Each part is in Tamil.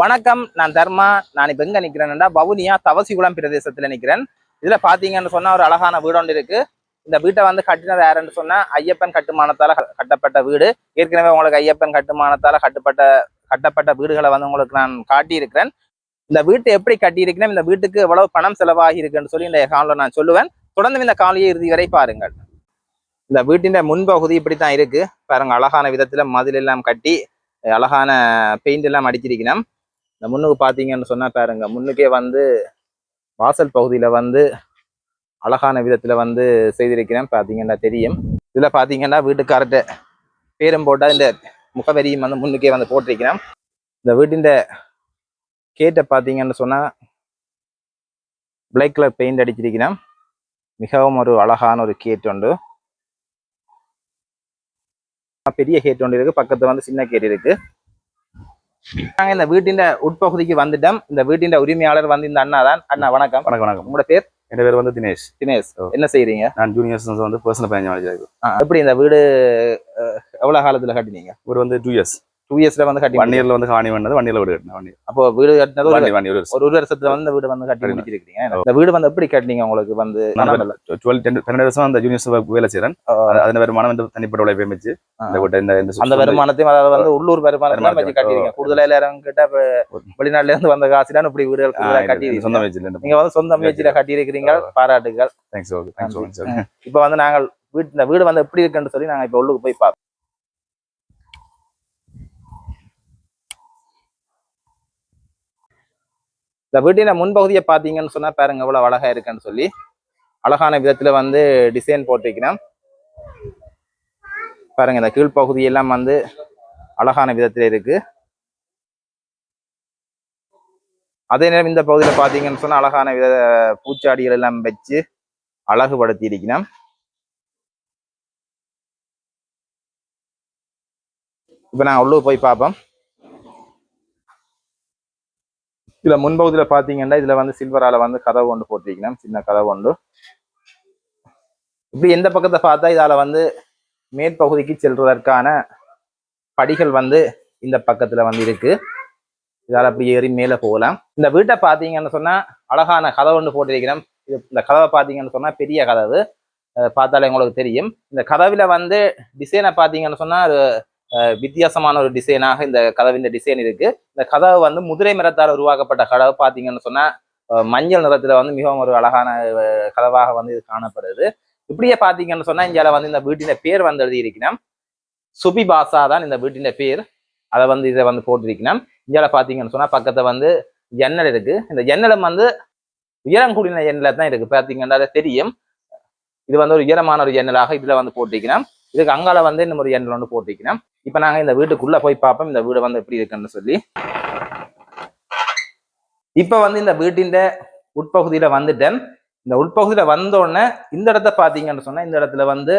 வணக்கம் நான் தர்மா. நான் இப்ப எங்க நிக்கிறேன்னா வவுனியா தவசிகுளம் பிரதேசத்துல நிக்கிறேன். இதுல பாத்தீங்கன்னு சொன்னா ஒரு அழகான வீடு ஒன்று இருக்கு. இந்த வீட்டை வந்து கட்டினது யாருன்னு சொன்னா ஐயப்பன் கட்டுமானத்தால கட்டப்பட்ட வீடு. ஏற்கனவே உங்களுக்கு ஐயப்பன் கட்டுமானத்தால கட்டப்பட்ட கட்டப்பட்ட வீடுகளை வந்து உங்களுக்கு நான் காட்டியிருக்கிறேன். இந்த வீட்டை எப்படி கட்டியிருக்கிறேன்? இந்த வீட்டுக்கு எவ்வளவு பணம் செலவாகி இருக்குன்னு சொல்லி இந்த காலில் நான் சொல்லுவேன். தொடர்ந்து இந்த காலையை இறுதி வரை பாருங்கள். இந்த வீட்டின் முன்பகுதி இப்படித்தான் இருக்கு. பாருங்க அழகான விதத்துல மதில் எல்லாம் கட்டி அழகான பெயிண்ட் எல்லாம் அடிச்சிருக்கணும். இந்த முன்னுக்கு பார்த்தீங்கன்னு சொன்னா பாருங்க முன்னுக்கே வந்து வாசல் பகுதியில வந்து அழகான விதத்துல வந்து செய்திருக்கிறேன். பார்த்தீங்கன்னா தெரியும். இதுல பார்த்தீங்கன்னா வீட்டுக்கார்ட்ட பேரும் போட்டா இந்த முகவரியும் வந்து முன்னுக்கே வந்து போட்டிருக்கிறேன். இந்த வீட்டின் கேட்டை பார்த்தீங்கன்னு சொன்னா பிளாக் கலர் பெயிண்ட் அடிச்சிருக்கிறேன். மிகவும் ஒரு அழகான ஒரு கேட் உண்டு. பெரிய கேட் ஒன்று இருக்கு பக்கத்துல வந்து சின்ன கேட் இருக்கு. நாங்க இந்த வீட்டின் உட்பகுதிக்கு வந்துட்டோம். இந்த வீட்டின் உரிமையாளர் வந்து இந்த அண்ணா தான். அண்ணா வணக்கம். வணக்கம் வணக்கம். உங்களோட பேர்? என் பேர் வந்து தினேஷ். தினேஷ். என்ன செய்றீங்க? நான் ஜூனியர்ஸ் வந்து பர்சனல் ஆ, எப்படி இந்த வீடு எவ்வளவு காலத்துல கட்டினீங்க? ஒரு வந்து டூ இயர்ஸ் டூ இயர்ஸ்ல வந்து கட்டி ஒன் இயர்ல வந்து காணி பண்ணது ஒன் இயர்ல வீடு கட்டினேன் ஒன் இயர் அப்போ வீடு கட்டினது ஒரு- ஒரு வருஷத்துல வந்து வீடு வந்து கட்டி. முடிச்சிருக்கீங்க இந்த வீடு வந்து எப்படி கட்டினீங்க உங்களுக்கு வந்து. டுவெல் பன்னெண்டு வருஷம் அந்த ஜூனியர்ஸ் வேலை செய்யறேன் அதன் வருமானம் வந்து தனிப்பட்ட உழைப்பை வச்சு. இந்த வீட்டை இந்த அந்த வருமானத்தையும் அதாவது வந்து உள்ளூர் வருமானத்தை வருமானத்தை வச்சு கட்டிருக்கீங்க. கூடுதலா எல்லாரும் கிட்ட வெளிநாட்டுல இருந்து வந்த காசுதான் இப்படி இந்த கட்டி சொந்த வயசுல நீங்க வந்து சொந்த முயற்சியில கட்டி இருக்கிறீங்க பாராட்டுகள். தேங்க்ஸ் ஓகே தேங்க்ஸ் இப்ப வந்து நாங்கள் வீட்டு இந்த வீடு வந்து எப்படி இருக்குன்னு சொல்லி நாங்க இப்ப உள்ளுக்கு போய் பார்ப்போம் இந்த வீட்டின் முன்பகுதியை பார்த்தீங்கன்னு சொன்னா பாருங்க எவ்வளவு அழகா இருக்குன்னு சொல்லி. அழகான விதத்துல வந்து டிசைன் போட்டிருக்கிறேன். பாருங்க இந்த கீழ்ப்பகுதி எல்லாம் வந்து அழகான விதத்துல இருக்கு. அதே நேரம் இந்த பகுதியில பாத்தீங்கன்னு சொன்னா அழகான வித பூச்சாடிகள் எல்லாம் வச்சு அழகுபடுத்தி இருக்கணும் இப்போ நான் உள்ளூர் போய் பார்ப்போம். இதுல முன்பகுதியில பாத்தீங்கன்னா இதுல வந்து சில்வரால வந்து கதவு ஒன்று போட்டிருக்கணும் சின்ன கதவு ஒன்று. இப்படி எந்த பக்கத்தை பார்த்தா இதால வந்து மேற்பகுதிக்கு செல்வதற்கான படிகள் வந்து இந்த பக்கத்துல வந்து இருக்கு. இதால அப்படி ஏறி மேல போகலாம். இந்த வீட்டை பாத்தீங்கன்னு சொன்னா அழகான கதவு ஒன்று போட்டிருக்கிறோம் இது இந்த கதவை பாத்தீங்கன்னு சொன்னா பெரிய கதவு. பார்த்தாலே உங்களுக்கு தெரியும். இந்த கதவில் வந்து டிசைனை பாத்தீங்கன்னு சொன்னா அது வித்தியாசமான ஒரு டிசைனாக இந்த கதவின் டிசைன் இருக்கு. இந்த கதவு வந்து முதிரை மரத்தால் உருவாக்கப்பட்ட கதவு பார்த்தீங்கன்னு சொன்னா மஞ்சள் நிறத்துல வந்து மிகவும் ஒரு அழகான கதவாக வந்து இது காணப்படுது. இப்படியே பாத்தீங்கன்னு சொன்னா இந்தியால வந்து இந்த வீட்டின் பேர் வந்து எழுதியிருக்கணும். சுபி பாசா தான் இந்த வீட்டின் பேர். அதை வந்து இதை வந்து போட்டிருக்கணும். இந்தியால பாத்தீங்கன்னு சொன்னா பக்கத்துல வந்து ஜன்னல் இருக்கு. இந்த ஜன்னலும் வந்து உயரம் கூடின ஜன்னல தான் இருக்கு. பாத்தீங்கன்னா தெரியும். இது வந்து ஒரு உயரமான ஒரு ஜன்னலாக இதுல வந்து போட்டிருக்கணும். இதுக்கு அங்கால வந்து இந்த ஒரு ஒன்று வந்து போட்டிருக்கணும் இப்ப நாங்கள் இந்த வீட்டுக்குள்ளே போய் பார்ப்போம். இந்த வீடு வந்து எப்படி இருக்குன்னு சொல்லி. இப்போ வந்து இந்த வீட்டின் உட்பகுதியில வந்துட்டேன். இந்த உட்பகுதியில வந்த உடனே இந்த இடத்த பார்த்தீங்கன்னு சொன்னால் இந்த இடத்துல வந்து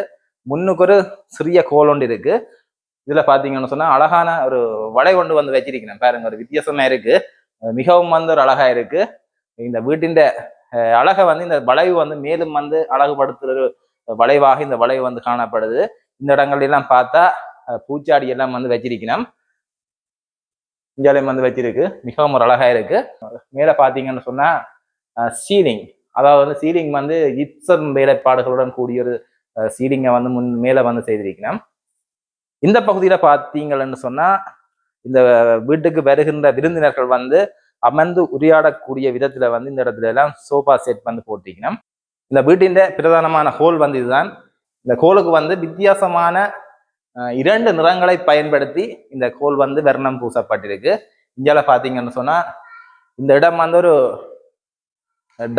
முன்னுக்கு ஒரு சிறிய கோல் ஒன்று இருக்கு. இதில் பார்த்தீங்கன்னு சொன்னால் அழகான ஒரு வடை கொண்டு வந்து வச்சிருக்கிறேன். பாருங்க ஒரு வித்தியாசமா இருக்கு. மிகவும் வந்து ஒரு அழகா இருக்கு. இந்த வீட்டின் அழகை வந்து இந்த வளைவு வந்து மேலும் வந்து அழகுபடுத்துகிற ஒரு வளைவாக இந்த வளைவு வந்து காணப்படுது. இந்த இடங்கள் எல்லாம் பார்த்தா பூச்சாடி எல்லாம் வந்து வச்சிருக்கணும். இந்தியாலையும் வந்து வச்சிருக்கு. மிகவும் ஒரு அழகா இருக்கு. மேல பாத்தீங்கன்னு சொன்னா சீலிங். அதாவது வந்து சீலிங் வந்து இப்சன் வேலைப்பாடுகளுடன் கூடிய ஒரு சீலிங்கை வந்து முன் மேல வந்து செய்திருக்கணும். இந்த பகுதியில பார்த்தீங்கன்னு சொன்னா இந்த வீட்டுக்கு வருகின்ற விருந்தினர்கள் வந்து அமர்ந்து உரையாடக்கூடிய விதத்துல வந்து இந்த இடத்துல எல்லாம் சோஃபா செட் வந்து போட்டிருக்கணும். இந்த வீட்டின் பிரதானமான ஹோல் வந்து இதுதான். இந்த கோலுக்கு வந்து வித்தியாசமான இரண்டு நிறங்களை பயன்படுத்தி இந்த கோல் வந்து வர்ணம் பூசப்பட்டிருக்கு. இந்தியாவில் பார்த்தீங்கன்னு சொன்னால் இந்த இடம் வந்து ஒரு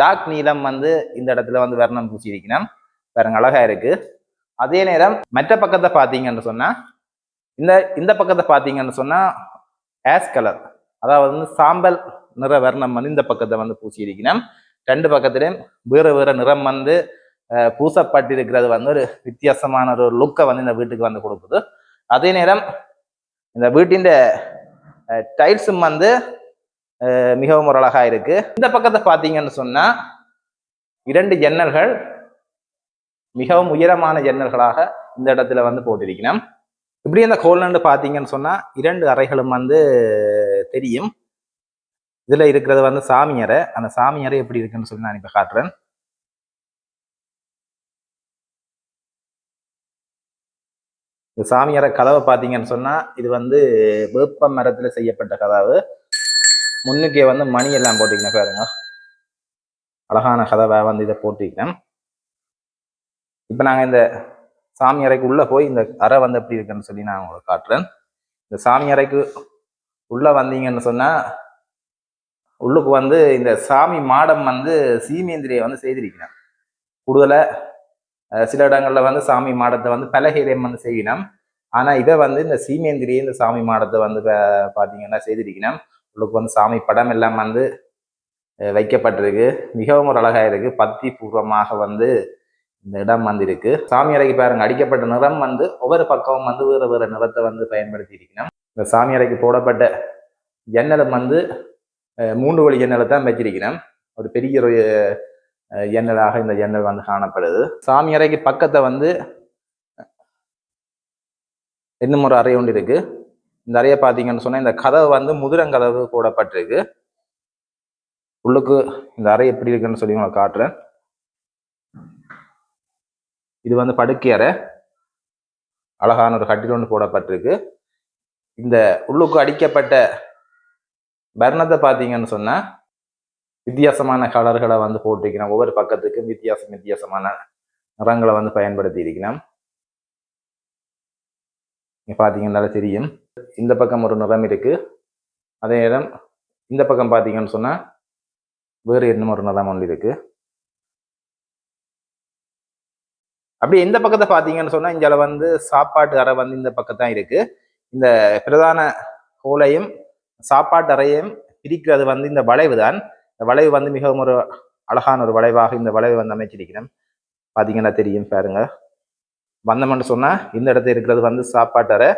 டார்க் நீளம் வந்து இந்த இடத்துல வந்து வர்ணம் பூசியிருக்கணும். பாருங்க அழகா இருக்கு. அதே நேரம் மற்ற பக்கத்தை பார்த்தீங்கன்னு சொன்னால் இந்த இந்த பக்கத்தை பார்த்தீங்கன்னு சொன்னால் ஆஸ் கலர். அதாவது வந்து சாம்பல் நிற வர்ணம் வந்து இந்த பக்கத்தை வந்து பூசியிருக்கணும். ரெண்டு பக்கத்துலையும் வேறு வேறு நிறம் வந்து பூசப்பட்டிருக்கிறது வந்து ஒரு வித்தியாசமான ஒரு லுக்கை வந்து இந்த வீட்டுக்கு வந்து கொடுக்குது. அதே நேரம் இந்த வீட்டின் டைல்ஸும் வந்து மிகவும் ஒரு அழகாக இருக்குது இந்த பக்கத்தை பார்த்தீங்கன்னு சொன்னால் இரண்டு ஜன்னல்கள் மிகவும் உயரமான ஜன்னல்களாக இந்த இடத்துல வந்து போட்டிருக்கணும் இப்படி இந்த கோல்னு பார்த்தீங்கன்னு சொன்னால் இரண்டு அறைகளும் வந்து தெரியும். இதுல இருக்கிறது வந்து சாமியரை அந்த சாமியரை எப்படி இருக்குன்னு சொல்லி நான் இப்ப காட்டுறேன். இந்த சாமியாரை கதவை பார்த்தீங்கன்னு சொன்னா இது வந்து வேப்ப மரத்துல செய்யப்பட்ட கதவு. முன்னுக்கே வந்து மணி எல்லாம் போட்டிருக்கேன் பாருங்க. அழகான கதவை வந்து இதை போட்டிருக்கிறேன் இப்போ நாங்கள் இந்த சாமி அறைக்கு உள்ள போய் இந்த அறை வந்து எப்படி இருக்குன்னு சொல்லி நான் உங்களுக்கு காட்டுறேன். இந்த சாமி அறைக்கு உள்ள வந்தீங்கன்னு சொன்னா உள்ளுக்கு வந்து இந்த சாமி மாடம் வந்து சீமேந்திரியை வந்து செய்திருக்கிறான். கூடுதலாக சில இடங்களில் வந்து சாமி மாடத்தை வந்து பலகீரம் வந்து செய்யணும் ஆனால் இதை வந்து இந்த சீமேந்திரியை இந்த சாமி மாடத்தை வந்து பார்த்தீங்கன்னா பாத்தீங்கன்னா செய்திருக்கணும் உள்ளுக்கு வந்து சாமி படம் எல்லாம் வந்து வைக்கப்பட்டிருக்கு. மிகவும் ஒரு அழகாக இருக்குது பக்தி பூர்வமாக வந்து இந்த இடம் வந்து இருக்கு சாமி அறைக்கு பாருங்க. அடிக்கப்பட்ட நிறம் வந்து ஒவ்வொரு பக்கமும் வந்து வேறு வேறு நிறத்தை வந்து பயன்படுத்தி இருக்கணும் இந்த சாமி அறைக்கு போடப்பட்ட ஜன்னலும் வந்து மூன்று வழி ஜன்னலை தான் வச்சிருக்கிறேன். ஒரு பெரிய ஒரு ஜன்னலாக இந்த ஜன்னல் வந்து காணப்படுது. சாமி அறைக்கு பக்கத்தை வந்து இன்னும் ஒரு அறை ஒன்று இருக்கு. இந்த அறையை பார்த்தீங்கன்னு சொன்னால் இந்த கதவு வந்து முதுரங்கதவு போடப்பட்டிருக்கு. உள்ளுக்கு இந்த அறை எப்படி இருக்குன்னு சொல்லி உங்களை காட்டுறேன். இது வந்து படுக்கை அறை. அழகான ஒரு கட்டில் ஒன்று போடப்பட்டிருக்கு. இந்த உள்ளுக்கு அடிக்கப்பட்ட பர்ணத்தை பார்த்தீங்கன்னு சொன்னால் வித்தியாசமான கலர்களை வந்து போட்டிருக்கணும். ஒவ்வொரு பக்கத்துக்கும் வித்தியாசம் வித்தியாசமான நிறங்களை வந்து பயன்படுத்தி இருக்கணும். இங்கே பார்த்தீங்கன்னால தெரியும். இந்த பக்கம் ஒரு நிறம் இருக்கு. அதே நேரம் இந்த பக்கம் பார்த்தீங்கன்னு சொன்னால் வேறு இன்னும் ஒரு நிறம் ஒன்று இருக்குது அப்படியே இந்த பக்கத்தை பார்த்தீங்கன்னு சொன்னால் இங்கே வந்து சாப்பாட்டு அறை வந்து இந்த பக்கம் தான் இருக்குது இந்த பிரதான ஹோலையும் சாப்பாட்டு அறையையும் பிரிக்கிறது வந்து இந்த வளைவு தான் இந்த வளைவு வந்து மிகவும் ஒரு அழகான ஒரு வளைவாக இந்த வளைவு வந்து அமைச்சிருக்கிறேன் பார்த்தீங்கன்னா தெரியும் பாருங்க. வந்தமென்று சொன்னால் இந்த இடத்துல இருக்கிறது வந்து சாப்பாட்டு அறை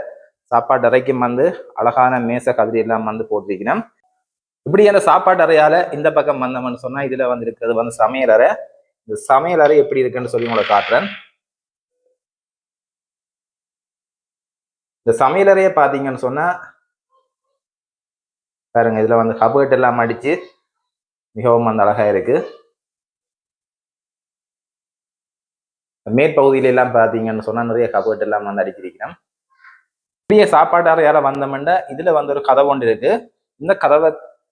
சாப்பாட்டு அறைக்கும் வந்து அழகான மேச கதிரி எல்லாம் வந்து போட்டிருக்கிறேன் இப்படி அந்த சாப்பாட்டு அறையால இந்த பக்கம் வந்தோம்னு சொன்னா இதுல வந்து இருக்கிறது வந்து சமையல் அறை. இந்த சமையல் அறை எப்படி இருக்குன்னு சொல்லி உங்களை காட்டுறேன். இந்த சமையலறையை பார்த்தீங்கன்னு சொன்னா பாருங்க இதுல வந்து கபர்ட் எல்லாம் அடிச்சு மிகவும் வந்து அழகா இருக்கு. மேற்பகுதியில எல்லாம் பார்த்தீங்கன்னு சொன்னா நிறைய கபர்ட் எல்லாம் வந்து அடிச்சிருக்கிறேன் இப்படியே சாப்பாட்டார யாரும் வந்தோம்னா இதுல வந்து ஒரு கதவு ஒன்று இருக்கு. இந்த கதவை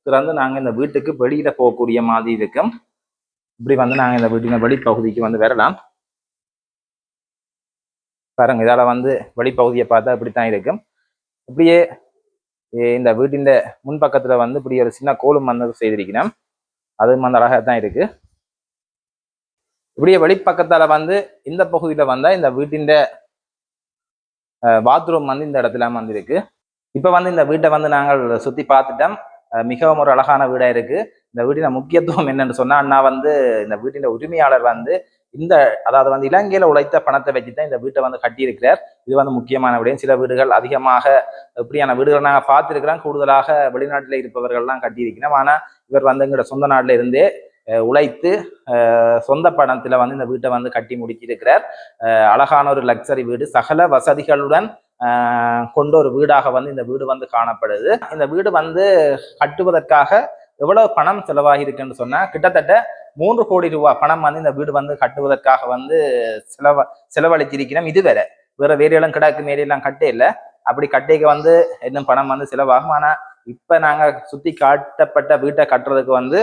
திறந்து நாங்க இந்த வீட்டுக்கு வெளியில போகக்கூடிய மாதிரி இருக்கும். இப்படி வந்து நாங்க இந்த வீட்டின் வெளிப்பகுதிக்கு வந்து வரலாம். பாருங்க இதால வந்து வெளிப்பகுதியை பார்த்தா இப்படித்தான் இருக்கும். இப்படியே இந்த வீட்டின் முன்பக்கத்துல வந்து இப்படி ஒரு சின்ன கோலும் வந்து செய்திருக்கிறேன். அதுவும் அந்த அழகா தான் இருக்கு. இப்படியே வெளிப்பக்கத்தால வந்து இந்த பகுதியில வந்தா இந்த வீட்டின் பாத்ரூம் வந்து இந்த இடத்துல வந்து இருக்கு இப்ப வந்து இந்த வீட்டை வந்து நாங்கள் சுத்தி பார்த்துட்டோம். மிகவும் ஒரு அழகான வீடா இருக்கு. இந்த வீட்டின் முக்கியத்துவம் என்னன்னு சொன்னா அண்ணா வந்து இந்த வீட்டின் உரிமையாளர் வந்து இந்த அதாவது வந்து இலங்கையில உழைத்த பணத்தை வச்சு தான் இந்த வீட்டை வந்து கட்டியிருக்கிறார். இது வந்து முக்கியமான விடயம். சில வீடுகள் அதிகமாக இப்படியான வீடுகள் நாங்கள் பார்த்துருக்கிறோம். கூடுதலாக வெளிநாட்டில் இருப்பவர்கள்லாம் கட்டியிருக்கிறோம். ஆனால் இவர் வந்து எங்களோட சொந்த நாட்டில இருந்தே உழைத்து சொந்த பணத்தில் வந்து இந்த வீட்டை வந்து கட்டி முடிச்சிருக்கிறார். அழகான ஒரு லக்ஸரி வீடு. சகல வசதிகளுடன் கொண்ட ஒரு வீடாக வந்து இந்த வீடு வந்து காணப்படுது. இந்த வீடு வந்து கட்டுவதற்காக எவ்வளவு பணம் செலவாகி இருக்குன்னு கிட்டத்தட்ட மூன்று கோடி ரூபாய் பணம் வந்து இந்த வீடு வந்து கட்டுவதற்காக வந்து செலவ செலவழிச்சிருக்கிறோம் இதுவரை. வேற வேறு இடம் கிடக்கு மேலே கட்டே இல்லை. அப்படி கட்டைக்கு வந்து இன்னும் பணம் வந்து செலவாகும். ஆனால் இப்போ நாங்கள் சுற்றி காட்டப்பட்ட வீட்டை கட்டுறதுக்கு வந்து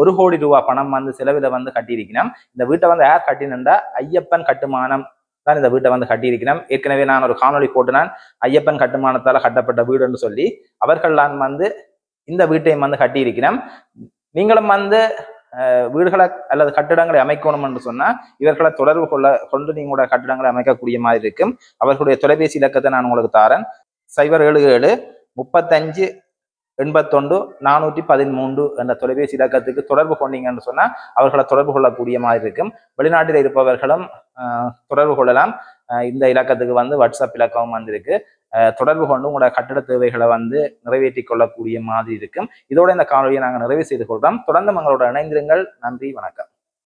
ஒரு கோடி ரூபா பணம் வந்து செலவில் வந்து கட்டியிருக்கிறோம். இந்த வீட்டை வந்து யார் கட்டினண்டா ஐயப்பன் கட்டுமானம் தான் இந்த வீட்டை வந்து கட்டியிருக்கிறோம். ஏற்கனவே நான் ஒரு காணொளி போட்டுனான் ஐயப்பன் கட்டுமானத்தால் கட்டப்பட்ட வீடுன்னு சொல்லி அவர்கள் நான் வந்து இந்த வீட்டையும் வந்து கட்டியிருக்கிறோம். நீங்களும் வந்து வீடுகளை அல்லது கட்டிடங்களை அமைக்கணும் என்று சொன்னா இவர்களை தொடர்பு கொள்ள கொண்டு நீங்களோட கட்டிடங்களை அமைக்கக்கூடிய மாதிரி இருக்கும். அவர்களுடைய தொலைபேசி இலக்கத்தை நான் உங்களுக்கு தாரேன். சைபர் ஏழு ஏழு முப்பத்தஞ்சு எண்பத்தொண்டு நானூற்றி பதிமூன்று என்ற தொலைபேசி இலக்கத்துக்கு தொடர்பு கொண்டீங்கன்னு சொன்னா அவர்களை தொடர்பு கொள்ளக்கூடிய மாதிரி இருக்கும். வெளிநாட்டில் இருப்பவர்களும் ஆஹ், தொடர்பு கொள்ளலாம். இந்த இலக்கத்துக்கு வந்து வாட்ஸ்அப் இலக்கம் வந்திருக்கு. ஆஹ், தொடர்பு கொண்டு உங்களோட கட்டிட தேவைகளை வந்து நிறைவேற்றி கொள்ளக்கூடிய மாதிரி இருக்கும். இதோட இந்த காணொலியை நாங்கள் நிறைவு செய்து கொள்கிறோம் தொடர்ந்து எங்களோட இணைந்திருங்கள். நன்றி வணக்கம்.